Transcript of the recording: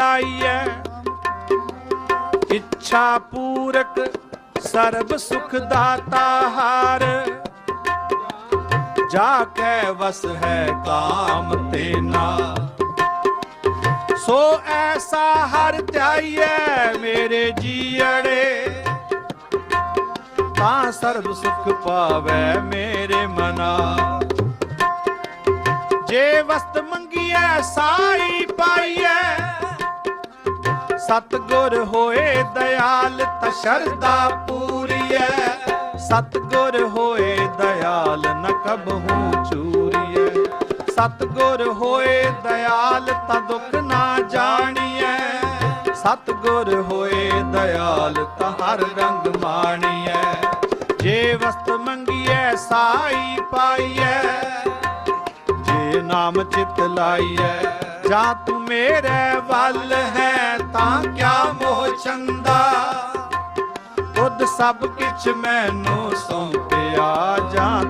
ਲਾਈਐ। ਇੱਛਾ ਪੂਰਕ ਸਰਬ ਸੁਖ ਦਾਤਾ ਹਾਰ। ਜਾ ਕੈ ਵਸ ਹੈ ਕਾਮ ਤੇਨਾ। ਸੋ ਐਸਾ ਹਰ ਧਿਆਈਐ ਮੇਰੇ ਜੀਅੜੇ। ਤਾਂ ਸਰਬ ਸੁਖ ਪਾਵੈ ਮੇਰੇ ਮਨਾ। ਜੇ ਵਸਤ ਮੰਗੀਐ ਸਾਈ ਸਤਗੁਰ ਹੋਏ ਦਇਆਲ ਤਾ ਸ਼ਰਦਾ ਪੂਰੀਐ ਸਤਗੁਰ ਹੋਏ ਦਇਆਲ ਨ ਕਬਹੂ ਚੂਰੀਐ ਸਤਗੁਰ ਹੋਏ ਦਇਆਲ ਤਾਂ ਦੁੱਖ ਨਾ ਜਾਣੀਐ। ਸਤਗੁਰ ਹੋਏ ਦਇਆਲ ਤਾਂ ਹਰ ਰੰਗ ਮਾਣੀਐ। ਜੇ ਵਸਤ ਮੰਗੀਐ, ਸਾਈ ਪਾਈਐ। ਜੇ ਨਾਮ ਚਿਤ ਲਾਈਐ, ਜਾਂ ਤੂੰ ਮੇਰੇ ਵੱਲ ਹੈ। ਤਾਂ ਕਿਆ ਮੋਹ ਚੰਦਾ ਬੁੱਧ ਸਭ ਕਿਛ ਮੈਨੂੰ ਸੌਂਪਿਆ ਜਾਂ